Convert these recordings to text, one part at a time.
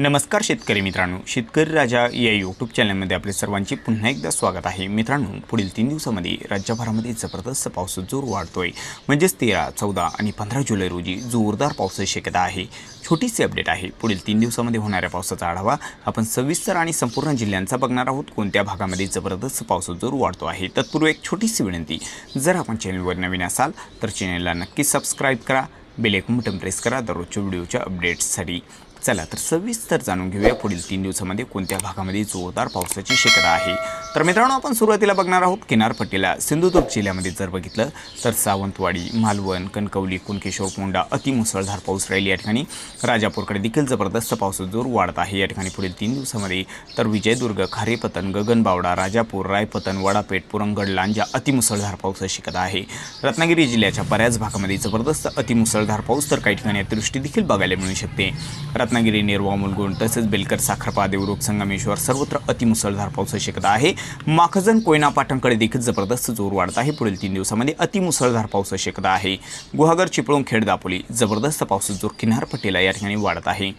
नमस्कार शेतकरी मित्रांनो. शेतकरी राजा या यूट्यूब चॅनलमध्ये आपले सर्वांचे पुन्हा एकदा स्वागत आहे. मित्रांनो पुढील तीन दिवसामध्ये राज्यभरामध्ये जबरदस्त पाऊस जोर वाढतोय. म्हणजेच तेरा चौदा आणि पंधरा जुलै रोजी जोरदार पावसाची शक्यता आहे. छोटीशी अपडेट आहे. पुढील तीन दिवसामध्ये होणाऱ्या पावसाचा आढावा आपण सविस्तर आणि संपूर्ण जिल्ह्यांचा बघणार आहोत. कोणत्या भागामध्ये जबरदस्त पावसाचा जोर वाढतो आहे? तत्पूर्वी एक छोटीशी विनंती. जर आपण चॅनलवर नवीन असाल तर चॅनलला नक्की सबस्क्राईब करा. बेलेक बटन प्रेस करा. दररोजच्या व्हिडिओच्या अपडेट्ससाठी चला तर सविस्तर जाणून घेऊया पुढील तीन दिवसामध्ये कोणत्या भागामध्ये जोरदार पावसाची शक्यता आहे. तर मित्रांनो आपण सुरुवातीला बघणार आहोत किनारपट्टीला सिंधुदुर्ग जिल्ह्यामध्ये जर बघितलं तर सावंतवाडी मालवण कणकवली कुणकेश्वर कोंडा अतिमुसळधार पाऊस राहील या ठिकाणी. राजापूरकडे देखील जबरदस्त पावसाचा जोर वाढत आहे या ठिकाणी पुढील तीन दिवसामध्ये. तर विजयदुर्ग खारेपतन गगनबावडा राजापूर रायपतन वडापेठ पुरंगड लांजा अतिमुसळधार पावसाची शक्यता आहे. रत्नागिरी जिल्ह्याच्या बऱ्याच भागामध्ये जबरदस्त अतिमुसळधार पाऊस तर काही ठिकाणी अतिवृष्टी देखील बघायला मिळू शकते. रत्नागिरी नेरवा मुलगुण तसेच बेलकर साखरपा देवरुख संगमेश्वर सर्वत्र अतिमुसळधार पावसाची शक्यता आहे. माखजन कोयना पाटणकडे देखील जबरदस्त जोर वाढत आहे. पुढील तीन दिवसामध्ये अतिमुसळधार पावसाची शक्यता आहे. गुहागर चिपळूण खेड दापोली जबरदस्त पावसाचा जोर किनारपट्टीला या ठिकाणी वाढत आहे.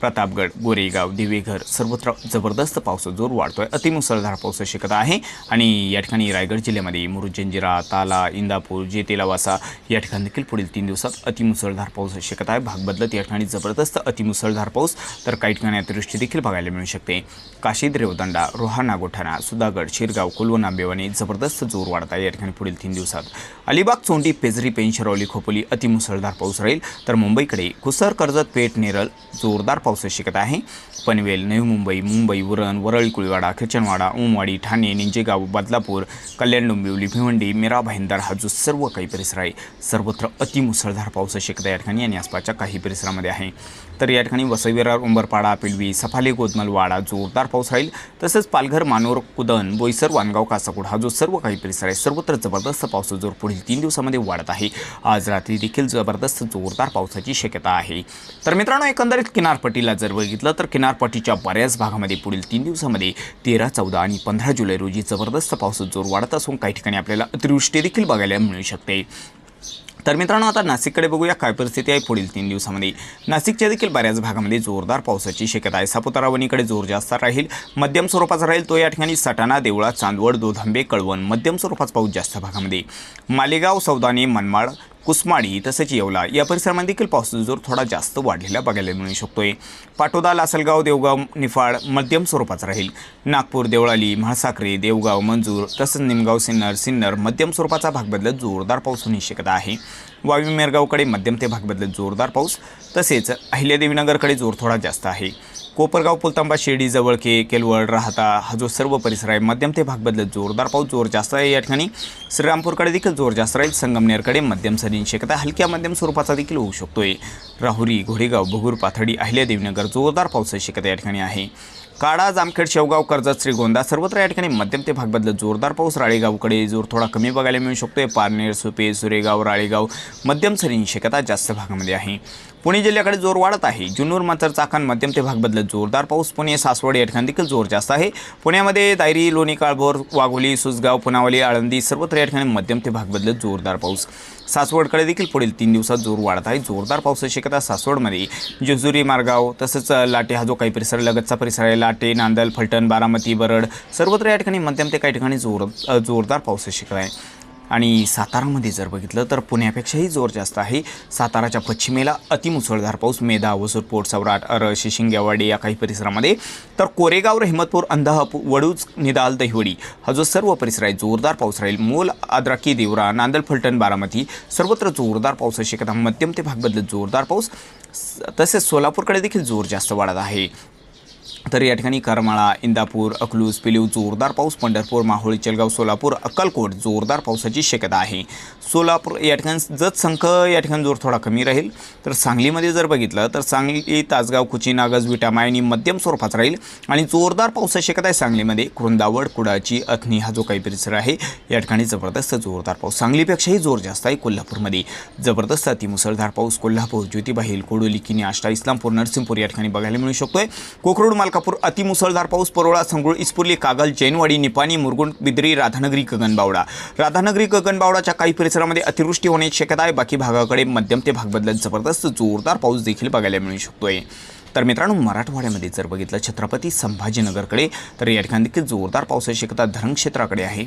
प्रतापगड गोरेगाव दिवेघर सर्वत्र जबरदस्त पावसाचा जोर वाढतोय. अतिमुसळधार पाऊस शिकत आहे. आणि या ठिकाणी रायगड जिल्ह्यामध्ये मुरुजंजिरा ताला इंदापूर जेतेलावासा या ठिकाणी देखील पुढील तीन दिवसात अतिमुसळधार पाऊस शिकत आहे. भाग बदलत या ठिकाणी जबरदस्त अतिमुसळधार पाऊस तर काही ठिकाणी अतिवृष्टी देखील बघायला मिळू शकते. काशी रेवदंडा रोहा नागोठाणा सुधागड शिरगाव कुलवण आंबेवानी जबरदस्त जोर वाढत आहे. या ठिकाणी पुढील तीन दिवसात अलिबाग चोंडी पेजरी पेंशरवली खोपोली अतिमुसळधार पाऊस राहील. तर मुंबईकडे कुसर कर्जत पेठ नेरल जोरदार पावसाची शिकत आहे. पनवेल नवी मुंबई मुंबई वरण वरळी कुळवाडा खिचनवाडा उमवाडी ठाणे निंजेगाव बदलापूर कल्याण डोंबिवली भिवंडी मिरा भाईंदर हा जो सर्व काही परिसर आहे. सर्वत्र अतिमुसळधार पावसाची शक्यता या ठिकाणी आणि आसपासच्या काही परिसरामध्ये आहे. तर या ठिकाणी वसईविरार उंबरपाडा पिलवी सफाले गोदमलवाडा जोरदार पाऊस राहील. तसंच पालघर मानोर कुदन बोईसर वानगाव कासाकोड हा जो सर्व काही परिसर आहे सर्वत्र जबरदस्त पावसाचा जोर पुढील तीन दिवसामध्ये वाढत आहे. आज रात्री देखील जबरदस्त जोरदार पावसाची शक्यता आहे. तर मित्रांनो एकंदरीत किनारपट्टीला जर बघितलं तर किनारपट्टीच्या बऱ्याच भागामध्ये पुढील तीन दिवसामध्ये तेरा चौदा आणि पंधरा जुलै रोजी जबरदस्त पावसाचा जोर वाढत असून काही ठिकाणी आपल्याला अतिवृष्टी देखील बघायला मिळू शकते. तर मित्रांनो आता नाशिककडे बघूया काय परिस्थिती आहे पुढील तीन दिवसामध्ये. नाशिकच्या देखील बऱ्याच भागामध्ये जोरदार पावसाची शक्यता आहे. सापुतारा वणीकडे जोर जास्त राहील. मध्यम स्वरूपाचा राहील तो या ठिकाणी. सटाणा देवळा चांदवड दोधंबे कळवण मध्यम स्वरूपाचा पाऊस जास्त भागामध्ये. मालेगाव सौदाने मनमाड कुसमाडी तसेच येवला या परिसरामध्ये देखील पावसाचा जोर थोडा जास्त वाढलेला बघायला मिळू शकतोय. पाटोदा लासलगाव देवगाव निफाड मध्यम स्वरूपाचा राहील. नागपूर देवळाली म्हाळसाखरे देवगाव मंजूर तसंच निमगाव सिन्नर सिन्नर मध्यम स्वरूपाचा भाग बदलत जोरदार पाऊस होण्याची शक्यता आहे. वावी मेरगावकडे मध्यम ते भाग बदलत जोरदार पाऊस. तसेच अहिल्यादेवीनगरकडे जोर थोडा जास्त आहे. कोपरगाव पुलतांबा शिर्डी जवळके केलवड राहता हा जो सर्व परिसर आहे मध्यम ते भाग बदलत जोरदार पाऊस जोर जास्त आहे या ठिकाणी. श्रीरामपूरकडे देखील जोर जास्त राहील संगमनेरकडे मध्यम सरींची शक्यता हलक्या मध्यम स्वरूपाचा देखील होऊ शकतोय. राहुरी घोडेगाव भगूर पाथडी अहिल्यादेवीनगर जोरदार पावसाची शक्यता या ठिकाणी आहे. काळा जामखेड शेवगाव कर्जत श्रीगोंदा. सर्वत्र या ठिकाणी मध्यम ते भाग जोरदार पाऊस राळेगावकडे जोर थोडा कमी बघायला मिळू शकतोय. पारनेर सुपे सुरेगाव राळेगाव मध्यम सरींची शक्यता जास्त भागामध्ये आहे. पुणे जिल्ह्याकडे जोर वाढत आहे. जुन्नूर मातर चाकण मध्यम ते भाग बदलत जोरदार पाऊस. पुणे सासवड या ठिकाणी देखील जोर जास्त आहे. पुण्यामध्ये दायरी लोणी काळभोर वाघोली सुसगाव पुनावली आळंदी सर्वत्र या ठिकाणी मध्यम ते भाग बदलत जोरदार पाऊस. सासवडकडे देखील पुढील तीन दिवसात जोर वाढत आहे. जोरदार पावसाची शक्यता सासवडमध्ये. जेजुरी मार्गाव तसंच लाटे हा जो काही परिसर लगतचा परिसर आहे लाटे नांदल फलटण बारामती बरड सर्वत्र या ठिकाणी मध्यम ते काही ठिकाणी जोर जोरदार पावसाची शक्यता आहे. आणि सातारामध्ये जर बघितलं तर पुण्यापेक्षाही जोर जास्त आहे. साताराच्या पश्चिमेला अतिमुसळधार पाऊस मेधा वसूर पोट सवराट अर शिशिंगेवाडी या काही परिसरामध्ये. तर कोरेगाव हिमतपूर अंधाह वडूज निदाल दहिवडी हा जो सर्व परिसर आहे जोरदार पाऊस राहील. मोल आद्राकी देवरा नांदल फलटण बारामती सर्वत्र जोरदार पावसाची शक्यता मध्यम ते भाग बदलत जोरदार पाऊस. तसेच सोलापूरकडे देखील जोर जास्त वाढत आहे. तर या ठिकाणी करमाळा इंदापूर अकलूज पिलीव जोरदार पाऊस पंढरपूर माहोळी चलगाव सोलापूर अक्कलकोट जोरदार पावसाची शक्यता आहे. सोलापूर या ठिकाणी जत संख या ठिकाणी जोर थोडा कमी राहील. तर सांगलीमध्ये जर बघितलं तर सांगली तासगाव कुची नागज विटा मायनी मध्यम स्वरूपात राहील आणि जोरदार पावसाची शक्यता आहे सांगलीमध्ये. कृंदावड कुडाची अथनी हा जो काही परिसर आहे या ठिकाणी जबरदस्त जोरदार पाऊस. सांगलीपेक्षाही जोर जास्त आहे कोल्हापूरमध्ये. जबरदस्त अतिमुसळधार पाऊस कोल्हापूर ज्योतिबाहील कोडोली किनी आष्टा इस्लामपूर नरसिंहपूर या ठिकाणी बघायला मिळू शकतोय. कोकरूड मालकापूर अतिमुसळधार पाऊस परोळा संगुळ इस्पुर्ली कागल जैनवाडी निपाणी मुरगुंड बिद्री राधानगरी गगनबावडा. राधानगरी गगनबावडाच्या काही परिसरामध्ये अतिवृष्टी होण्याची शक्यता आहे. बाकी भागाकडे मध्यम ते भाग जबरदस्त जोरदार पाऊस देखील बघायला मिळू शकतोय. तर मित्रांनो मराठवाड्यामध्ये जर बघितलं छत्रपती संभाजीनगरकडे तर या ठिकाणी देखील जोरदार पावसाची शक्यता धरणक्षेत्राकडे आहे.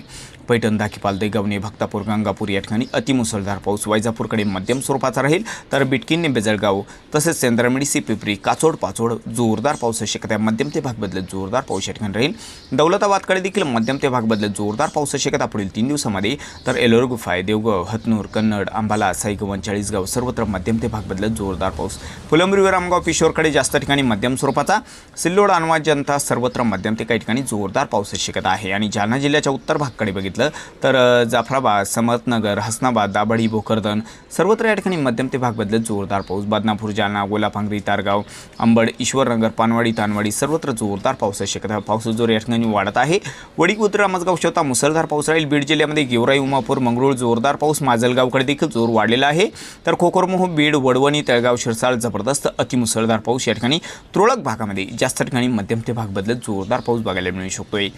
पैठण दाखीपाल देगवणे भक्तापूर गंगापूर या ठिकाणी अतिमुसळधार पाऊस. वैजापूरकडे मध्यम स्वरूपाचा राहील तर बिटकीन बेजळगाव तसेच सेंद्रमिडीसी पिपरी काचोड पाचोड जोरदार पावसाची शक्यता मध्यम ते भाग बदलत जोरदार पाऊस या ठिकाणी राहील. दौलताबादकडे देखील मध्यम ते भाग बदलत जोरदार पावसाची शक्यता पुढील तीन दिवसामध्ये. तर एलोर गुफाय देवगाव हतनूर कन्नड अंबाला साईगवन चाळीसगाव सर्वत्र मध्यम ते भाग बदलत जोरदार पाऊस. फुलंब्री रामगाव पिशोरकडे जास्त ठिकाणी मध्यम स्वरूपाचा. सिल्लोड अनवा जनता सर्वत्र मध्यम ते काही ठिकाणी जोरदार पावसाची शक्यता आहे. आणि जालना जिल्ह्याच्या उत्तर भागकडे बघितलं तर जाफराबाद समर्थनगर हसनाबाद दाभाडी भोकरदन सर्वत्र या ठिकाणी मध्यम ते भाग बदलत जोरदार पाऊस. बदनापूर जालना गोलापांगरी तारगाव अंबड ईश्वरनगर पानवाडी तानवाडी सर्वत्र जोरदार पावसाची शक्यता पावसाचा जोर या ठिकाणी वाढत आहे. वडी उतर रामसगाव शेवता मुसळधार पाऊस राहील. बीड जिल्ह्यामध्ये गेवराई उमापूर मंगरूळ जोरदार पाऊस. माजलगावकडे देखील जोर वाढलेला आहे. तर कोकरमोह बीड वडवणी तळगाव शिरसाळ जबरदस्त अतिमुसळधार पाऊस या ठिकाणी तुरळक भागामध्ये जास्त ठिकाणी मध्यम ते भाग बदलत जोरदार पाऊस बघायला मिळू शकतोय.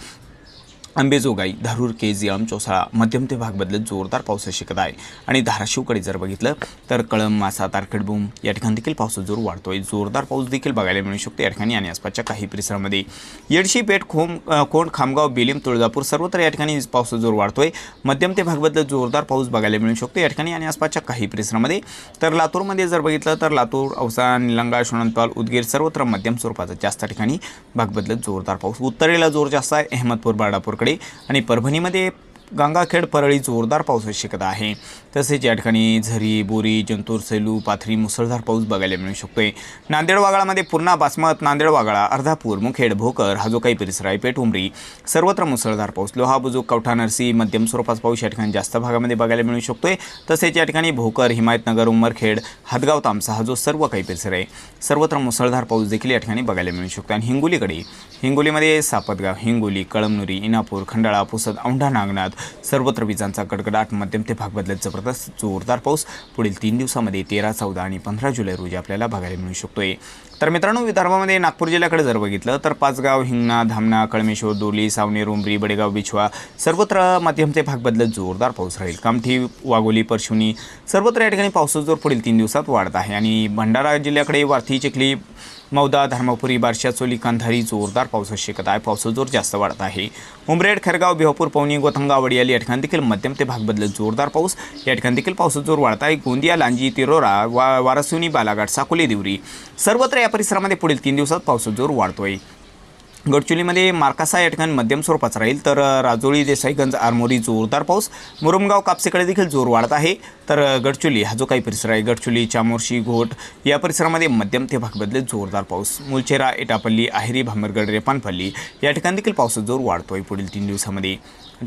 आंबेजोगाई धारूर केजियम चोसाळा मध्यम ते भाग बदलत जोरदार पावसाची शक्यता आहे. आणि धाराशिवकडे जर बघितलं तर कळम मासा तारखेडभूम या ठिकाणी देखील पावसाचा जोर वाढतोय. जोरदार पाऊस देखील बघायला मिळू शकतो या ठिकाणी आणि आसपासच्या काही परिसरामध्ये. येडशी पेठ खोम कोंड खामगाव बेलीम तुळजापूर सर्वत्र या ठिकाणी पावसाचा जोर वाढतोय. मध्यम ते भाग बदलत जोरदार पाऊस बघायला मिळू शकतो या ठिकाणी आणि आसपासच्या काही परिसरामध्ये. तर लातूरमध्ये जर बघितलं तर लातूर औसा निलंगा शोणंतपाल उदगीर सर्वत्र मध्यम स्वरूपाचा जास्त ठिकाणी भाग बदलत जोरदार पाऊस. उत्तरेला जोर जास्त आहे. अहमदपूर बाळापूरकडे आणि परभणीमध्ये गंगाखेड परळी जोरदार पाऊस आवश्यकता आहे. तसेच या ठिकाणी झरी बोरी जंतूर सेलू पाथरी मुसळधार पाऊस बघायला मिळू शकतोय. नांदेड वागळामध्ये पूर्णा बासमत नांदेड वागळा अर्धापूर मुखेड भोकर हा जो काही परिसर आहे पेठ उमरी सर्वत्र मुसळधार पाऊस. लोहा बुजुक कवठा नरसी मध्यम स्वरूपाचा पाऊस या ठिकाणी जास्त भागामध्ये बघायला मिळू शकतोय. तसेच या ठिकाणी भोकर हिमायतनगर उमरखेड हदगाव तामसा हा जो सर्व काही परिसर आहे सर्वत्र मुसळधार पाऊस देखील या ठिकाणी बघायला मिळू शकतो आणि हिंगोलीकडे हिंगोलीमध्ये सापतगाव हिंगोली कळमनुरी इनापूर खंडाळा पुसद औंढा नागनाथ सर्वत्र विजांचा कडकडाट मध्यम ते भाग बदलत जबरदस्त जोरदार पाऊस. पुढील तीन दिवसामध्ये तेरा चौदा आणि पंधरा जुलै रोजी आपल्याला बघायला मिळू शकतोय. तर मित्रांनो विदर्भामध्ये नागपूर जिल्ह्याकडे जर बघितलं तर पाचगाव हिंगणा धामणा कळमेश्वर दोली सावनेर उंबरी बडेगाव बिछवा सर्वत्र मध्यम ते भाग बदलत जोरदार पाऊस राहील. कामठी वाघोली परशुनी सर्वत्र या ठिकाणी पावसाचा जोर पुढील तीन दिवसात वाढत आहे. आणि भंडारा जिल्ह्याकडे वार्थी चिखली मौदा धर्मपुरी बारशा चोली जोरदार पावसाची शेकत आहे पावसाचा जोर जास्त वाढत आहे. उमरेड खरगाव बिहापूर पवनी गोथंगा वडियाली या ठिकाणी देखील मध्यम ते भाग बदलत जोरदार पाऊस. या ठिकाणी देखील पावसाचा जोर वाढत आहे. गोंदिया लांजी तिरोरा वा वारसुनी बालाघाट साकोली देवरी सर्वत्र या परिसरामध्ये पुढील तीन दिवसात पावसाचा जोर वाढतोय. गडचुलीमध्ये मार्कासा या ठिकाणी मध्यम स्वरूपाचा राहील. तर राजोळी देसाईगंज आरमोरी जोरदार पाऊस. मुरुमगाव कापसेकडे देखील जोर वाढत आहे. तर गडचुली हा जो काही परिसर आहे गडचुली चामोर्शी घोट या परिसरामध्ये मध्यम ते भागबदले जोरदार पाऊस. मुलचेरा एटापल्ली आहेरी भामरगड रेपानपल्ली या ठिकाणी देखील पावसाचा जोर वाढतो आहे पुढील तीन दिवसामध्ये.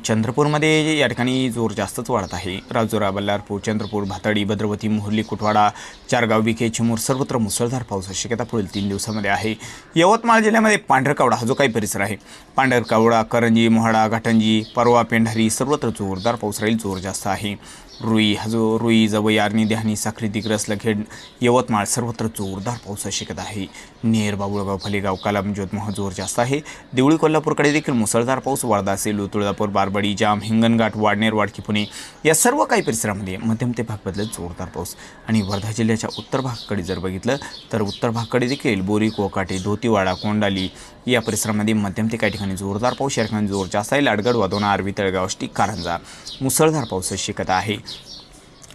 चंद्रपूरमध्ये या ठिकाणी जोर जास्तच वाढत आहे. राजुरा बल्लारपूर चंद्रपूर भातडी भद्रवती मोहर्ली कुटवाडा चारगाव विखे चिमूर सर्वत्र मुसळधार पावसाची शक्यता पुढील तीन दिवसामध्ये आहे. यवतमाळ जिल्ह्यामध्ये पांढरकावडा हा जो काही परिसर आहे पांढरकावडा करंजी मोहाडा घाटंजी परवा पेंढारी सर्वत्र जोरदार पाऊस राहील जोर जास्त आहे. रुई हा जो रुई जवई आर्णी ध्यानी साखरी दिग्रस लखेड यवतमाळ सर्वत्र जोरदार पाऊस शिकत आहे. नेर बाबुळगाव फलेगाव कालाम जोर जास्त आहे. देवळी कोल्हापूरकडे देखील मुसळधार पाऊस वाढदा सेलू तुळजापूर बारबडी जाम हिंगणघाट वाडनेर वाडकी पुणे या सर्व काही परिसरामध्ये मध्यम ते भाग बदलत जोरदार पाऊस. आणि वर्धा जिल्ह्याच्या उत्तर भागाकडे जर बघितलं तर उत्तर भागाकडे देखील बोरी कोकाटे धोतीवाडा कोंडाली या परिसरामध्ये मध्यम ते काही ठिकाणी जोरदार पाऊस. या ठिकाणी जोर जास्त आहे. लाडगड वादोना आरवी तळगाव स्टिक कारंजा मुसळधार पाऊस शक्यता आहे.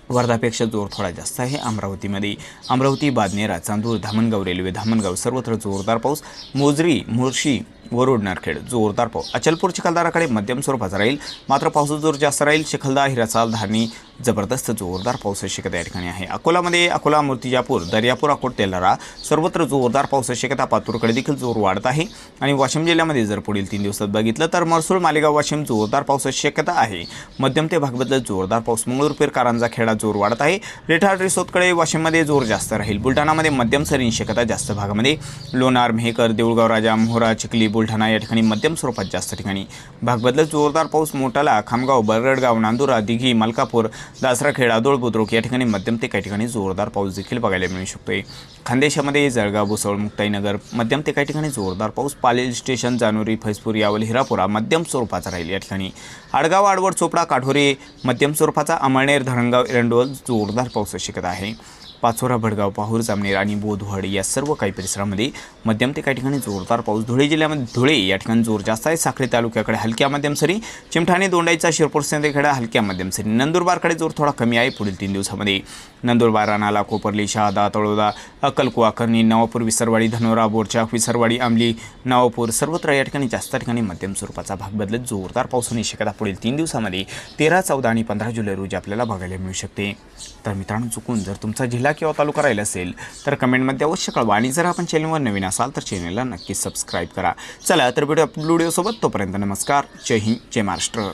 वर्धापेक्षा जोर थोडा जास्त आहे अमरावतीमध्ये. अमरावती बादनेरा चांदूर धामणगाव रेल्वे धामणगाव सर्वत्र जोरदार पाऊस. मोजरी मुळशी वरोड नारखेड जोरदार पाऊस. अचलपूर चिखलदाराकडे मध्यम स्वरूपाचा राहील. मात्र पावसाचा जोर जास्त राहील. चिखलदा हिराचाल धारणी जबरदस्त जोरदार पावसाची शक्यता या ठिकाणी आहे. अकोलामध्ये अकोला मूर्तिजापूर दर्यापूर अकोट तेलारा सर्वत्र जोरदार पावसाची शक्यता पातूरकडे देखील जोर वाढत आहे. आणि वाशिम जिल्ह्यामध्ये जर पुढील तीन दिवसात बघितलं तर मरसूळ मालेगाव वाशिम जोरदार पावसाची शक्यता आहे. मध्यम ते भाग जोरदार पाऊस. मंगळूरपेर कारांजा खेडा जोर वाढत आहे. रेठाड रिसोदकडे वाशिममध्ये जोर जास्त राहील. बुलढाणामध्ये मध्यम सरींची शक्यता जास्त भागामध्ये लोणार मेहकर देऊळगाव राजा मोहरा चिखली बुलढाणा या ठिकाणी मध्यम स्वरूपात जास्त ठिकाणी. भाग बदलत जोरदार पाऊस मोठाला खामगाव बरगडगाव नांदुरा दिघी मलकापूर दासराखेड आदोळ बुद्रुक या ठिकाणी मध्यम ते काही ठिकाणी जोरदार पाऊस देखील बघायला मिळू शकतोय. खानदेशामध्ये जळगाव भुसवळ मुक्ताईनगर मध्यम ते काही ठिकाणी जोरदार पाऊस. पालेल स्टेशन जानोरी फैजपूर यावल हिरापुरा मध्यम स्वरूपाचा राहील या ठिकाणी. आडगाव आडवड चोपडा काठोरे मध्यम स्वरूपाचा अमळनेर धरणगाव एरंडोल जोरदार पाऊस शक्यता आहे. पाचोरा भडगाव पाहूर जामनेर आणि बोधवड या सर्व काही परिसरामध्ये मध्यम ते काही ठिकाणी जोरदार पाऊस. धुळे जिल्ह्यामध्ये धुळे या ठिकाणी जोर जास्त आहे. साखरे तालुक्याकडे हलक्या मध्यम सरी चिमठाणे दोंडाईचा शिरपूर सेंद्रेखेडा हलक्या मध्यम सरी. नंदुरबारकडे जोर थोडा कमी आहे पुढील तीन दिवसामध्ये. नंदुरबार राणाला कोपर्ली शहादा तळोदा अक्कलकुवा कर्णी नवापूर विसरवाडी धनोरा बोरचाक विसरवाडी अमली नवापूर सर्वत्र या ठिकाणी जास्त ठिकाणी मध्यम स्वरूपाचा भाग बदलत जोरदार पाऊस होण्याची शक्यता पुढील तीन दिवसामध्ये. तेरा चौदा आणि पंधरा जुलै रोजी आपल्याला बघायला मिळू शकते. तर मित्रांनो चुकून जर तुमचा जिल्हा किंवा तालुका राहिला असेल तर कमेंटमध्ये अवश्य कळवा. आणि जर आपण चॅनलवर नवीन असाल तर चॅनलला नक्की सबस्क्राईब करा. चला तर भेटू व्हिडिओसोबत तोपर्यंत नमस्कार. जय हिंद जय महाराष्ट्र.